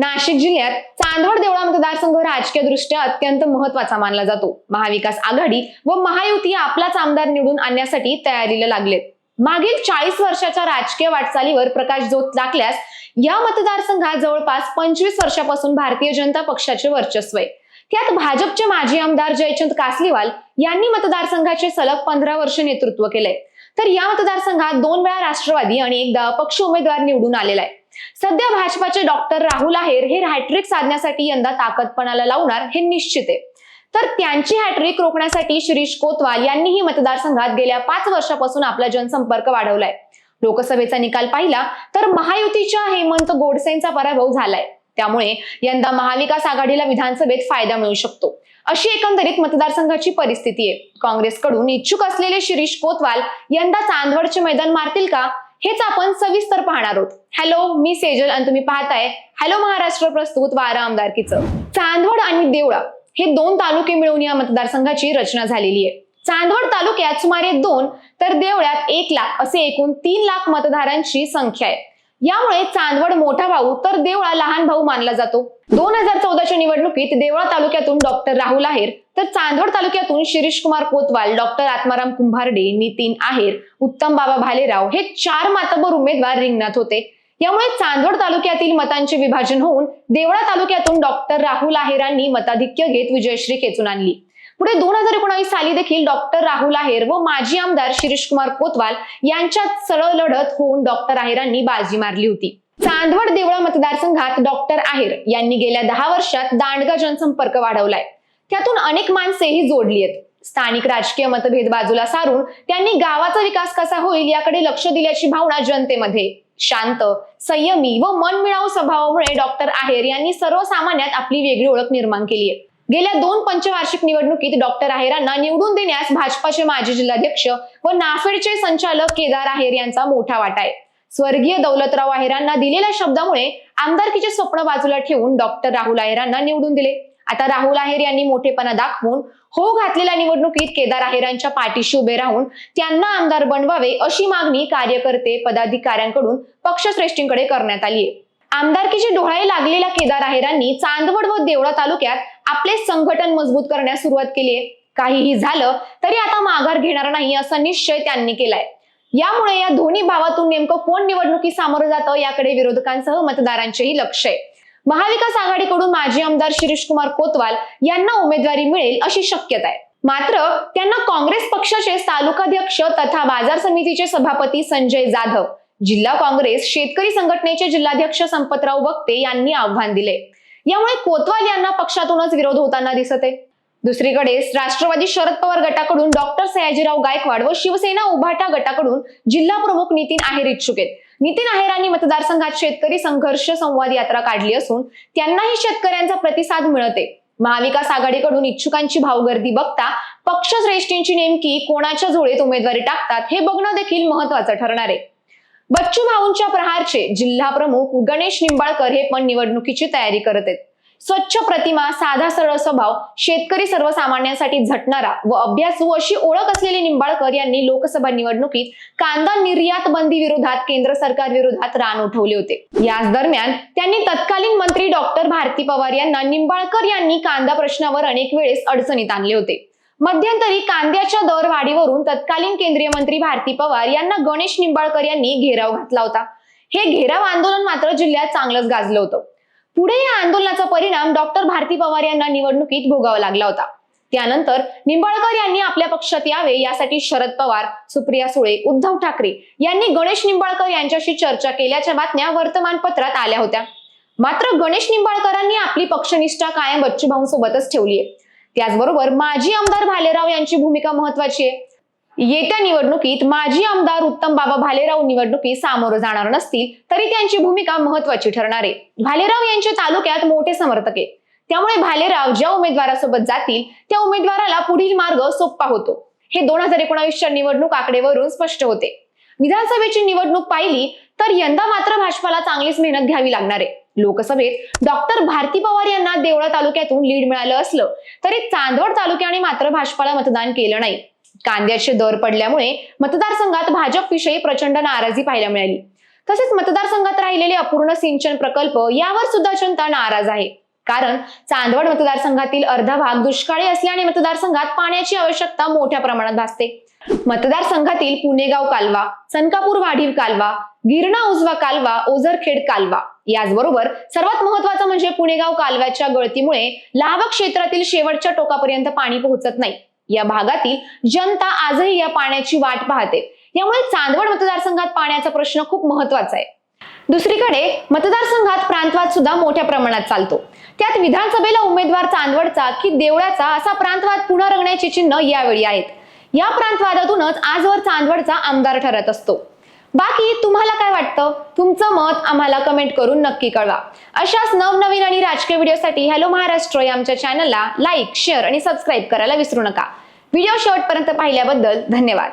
नाशिक जिल्ह्यात चांदवड देवळा मतदारसंघ राजकीय दृष्ट्या अत्यंत महत्त्वाचा मानला जातो. महाविकास आघाडी व महायुती आपलाच आमदार निवडून आणण्यासाठी तयारीला लागलेत. मागील चाळीस वर्षाच्या राजकीय वाटचालीवर प्रकाश जोत टाकल्यास या मतदारसंघात जवळपास पंचवीस वर्षापासून भारतीय जनता पक्षाचे वर्चस्व आहे. त्यात भाजपचे माजी आमदार जयचंद कासलीवाल यांनी मतदारसंघाचे सलग पंधरा वर्ष नेतृत्व केलंय. तर या मतदारसंघात दोन वेळा राष्ट्रवादी आणि एकदा अपक्ष उमेदवार निवडून आलेला आहे. सध्या भाजपाचे डॉक्टर राहुल आहेर हे हॅट्रिक साधण्यासाठी यंदा ताकदपणाला लावणार हे निश्चित आहे. तर त्यांची हॅट्रिक रोखण्यासाठी शिरीष कोतवाल यांनीही मतदारसंघात गेल्या पाच वर्षापासून आपला जनसंपर्क वाढवलाय. लोकसभेचा निकाल पाहिला तर महायुतीच्या हेमंत गोडसेंचा पराभव झालाय. त्यामुळे यंदा महाविकास आघाडीला विधानसभेत फायदा मिळू शकतो. अशी एकंदरीत मतदारसंघाची परिस्थिती आहे. काँग्रेसकडून इच्छुक असलेले शिरीष कोतवाल यंदा चांदवडचे मैदान मारतील का? हेच आपण सविस्तर पाहणार आहोत. हॅलो मी सेजल आणि तुम्ही पाहताय हॅलो महाराष्ट्र प्रस्तुत वारा आमदारकीचं. चांदवड आणि देवळा हे दोन तालुके मिळून या मतदारसंघाची रचना झालेली आहे. चांदवड तालुक्यात सुमारे दोन तर देवळ्यात एक लाख असे एकूण तीन लाख मतदारांची संख्या आहे. यामुळे चांदवड मोठा भाऊ तर देवळा लहान भाऊ मानला जातो. दोन हजार चौदाच्या निवडणुकीत देवळा तालुक्यातून डॉक्टर राहुल आहेर तर चांदवड तालुक्यातून शिरीष कुमार कोतवाल डॉक्टर आत्माराम कुंभारडे नितीन आहेर उत्तम बाबा भालेराव हे चार मातबर उमेदवार रिंगणात होते. यामुळे चांदवड तालुक्यातील मतांचे विभाजन होऊन देवळा तालुक्यातून डॉक्टर राहुल आहेरांनी मताधिक्य घेत विजयश्री खेचून आणली. पुढे दोन हजार एकोणावीस साली देखील डॉक्टर राहुल आहेर व माजी आमदार शिरीष कुमार कोतवाल यांच्यात सरळ लढत होऊन डॉक्टर आहेरांनी बाजी मारली होती. चांदवड देवळा मतदारसंघात डॉक्टर आहेर यांनी गेल्या दहा वर्षात दांडगा जनसंपर्क वाढवलाय. त्यातून अनेक माणसेही जोडली आहेत. स्थानिक राजकीय मतभेद बाजूला सारून त्यांनी गावाचा विकास कसा होईल याकडे लक्ष दिल्याची भावना जनतेमध्ये. शांत संयमी व मनमिळावू स्वभावामुळे डॉक्टर आहेर यांनी सर्वसामान्यात आपली वेगळी ओळख निर्माण केली आहे. गेल्या दोन पंचवार्षिक निवडणुकीत डॉक्टर आहेरांना निवडून देण्यास भाजपाचे माजी जिल्हाध्यक्ष व नाफेडचे संचालक केदार आहेर यांचा मोठा वाटा आहे. स्वर्गीय दौलतराव आहेरांना दिलेल्या शब्दामुळे आमदारकीचे स्वप्न बाजूला ठेवून डॉक्टर राहुल आहेरांना निवडून दिले. आता राहुल आहेर यांनी मोठेपणा दाखवून हो घातलेल्या निवडणुकीत केदार आहेरांच्या पाठीशी उभे राहून त्यांना आमदार बनवावे अशी मागणी कार्यकर्ते पदाधिकाऱ्यांकडून पक्षश्रेष्ठींकडे करण्यात आली आहे आमदारकीची डोळाई लागलेल्या केदार आहेरांनी चांदवड व देवळा तालुक्यात आपले संघटन मजबूत करण्यास सुरुवात केली आहे. काहीही झालं तरी आता माघार घेणार नाही असा निश्चय त्यांनी केलाय. यामुळे या दोन्ही भावातून नेमकं कोण निवडणुकी सामोरं जातं याकडे विरोधकांसह मतदारांचेही लक्ष आहे. महाविकास आघाडीकडून माजी आमदार शिरीष कुमार कोतवाल यांना उमेदवारी मिळेल अशी शक्यता आहे. मात्र त्यांना काँग्रेस पक्षाचे तालुकाध्यक्ष तथा बाजार समितीचे सभापती संजय जाधव जिल्हा काँग्रेस शेतकरी संघटनेचे जिल्हाध्यक्ष संपतराव बक्ते यांनी आव्हान दिले यामुळे कोतवाल यांना पक्षातूनच विरोध होताना दिसत आहे. दुसरीकडे राष्ट्रवादी शरद पवार गटाकडून डॉक्टर सयाजीराव गायकवाड व शिवसेना उभाटा गटाकडून जिल्हा प्रमुख नितीन आहेर इच्छुक आहेत. नितीन आहेरांनी मतदारसंघात शेतकरी संघर्ष संवाद यात्रा काढली असून त्यांनाही शेतकऱ्यांचा प्रतिसाद मिळते महाविकास आघाडीकडून इच्छुकांची भावगर्दी बघता पक्षश्रेष्ठींची नेमकी कोणाच्या जोडीत उमेदवारी टाकतात हे बघणं देखील महत्वाचं ठरणार आहे. बच्चू भाऊंच्या प्रहारचे जिल्हा प्रमुख गणेश निंबाळकर हे पण निवडणुकीची तयारी करत आहेत. स्वच्छ प्रतिमा साधा सरळ स्वभाव शेतकरी सर्वसामान्यांसाठी झटणारा व अभ्यासू अशी ओळख असलेले निंबाळकर यांनी लोकसभा निवडणुकीत कांदा निर्यात बंदी विरोधात केंद्र सरकार विरोधात रान उठवले होते. याच दरम्यान त्यांनी तत्कालीन मंत्री डॉक्टर भारती पवार यांना निंबाळकर यांनी कांदा प्रश्नावर अनेक वेळेस अडचणीत आणले होते. मध्यंतरी कांद्याच्या दरवाढीवरून तत्कालीन केंद्रीय मंत्री भारती पवार यांना गणेश निंबाळकर यांनी घेराव घातला होता. हे घेराव आंदोलन मात्र जिल्ह्यात चांगलंच गाजलं होतं. पुढे या आंदोलनाचा परिणाम डॉक्टर भारती पवार यांना निवडणुकीत भोगावा लागला होता. त्यानंतर निंबाळकर यांनी आपल्या पक्षात यावे यासाठी शरद पवार सुप्रिया सुळे उद्धव ठाकरे यांनी गणेश निंबाळकर यांच्याशी चर्चा केल्याच्या बातम्या वर्तमानपत्रात आल्या होत्या. मात्र गणेश निंबाळकरांनी आपली पक्षनिष्ठा कायम बच्चूभाऊंसोबतच ठेवली आहे त्याचबरोबर माजी आमदार भालेराव यांची भूमिका महत्वाची आहे. येत्या निवडणुकीत माजी आमदार उत्तम बाबा भालेराव निवडणुकीत सामोरं जाणार नसतील तरी त्यांची भूमिका महत्वाची ठरणार आहे. भालेराव यांच्या तालुक्यात मोठे समर्थक आहेत त्यामुळे भालेराव ज्या उमेदवारासोबत जातील त्या उमेदवाराला पुढील मार्ग सोपा होतो. हे दोन हजार एकोणावीसच्या निवडणूक आकडेवरून स्पष्ट होते. विधानसभेची निवडणूक पाहिली तर यंदा मात्र भाजपाला चांगलीच मेहनत घ्यावी लागणार आहे. लोकसभेत डॉक्टर भारती पवार यांना देवळा तालुक्यातून लीड मिळालं असलं तरी चांदवड तालुक्याने मात्र भाजपाला मतदान केलं नाही. कांद्याचे दर पडल्यामुळे मतदारसंघात भाजपविषयी प्रचंड नाराजी पाहायला मिळाली. तसेच मतदारसंघात राहिलेले अपूर्ण सिंचन प्रकल्प यावर सुद्धा जनता नाराज आहे. कारण चांदवड मतदारसंघातील अर्धा भाग दुष्काळी असल्याने मतदारसंघात पाण्याची आवश्यकता मोठ्या प्रमाणात भासते. मतदारसंघातील पुणेगाव कालवा सनकापूर वाढीव कालवा गिरणा उजवा कालवा ओझरखेड कालवा. याचबरोबर सर्वात महत्वाचं म्हणजे पुणेगाव कालव्याच्या गळतीमुळे लाभ क्षेत्रातील शेवटच्या टोकापर्यंत पाणी पोहोचत नाही. या भागातील जनता आजही या पाण्याची वाट पाहते. यामुळे चांदवड मतदारसंघात पाण्याचा प्रश्न खूप महत्त्वाचा आहे. दुसरीकडे मतदारसंघात प्रांतवाद सुद्धा मोठ्या प्रमाणात चालतो. त्यात विधानसभेला उमेदवार चांदवडचा की देवळाचा असा प्रांतवाद पुन्हा रंगण्याची चिन्ह यावेळी आहेत. या प्रांतवादातूनच आजवर चांदवडचा आमदार ठरत असतो. बाकी तुम्हाला काय वाटतं? तुमचं मत आम्हाला कमेंट करून नक्की कळवा. अशाच नवनवीन आणि राजकीय व्हिडिओसाठी हॅलो महाराष्ट्र या आमच्या चॅनलला लाईक शेअर आणि सबस्क्राईब करायला विसरू नका. व्हिडिओ शेवटपर्यंत पाहिल्याबद्दल धन्यवाद.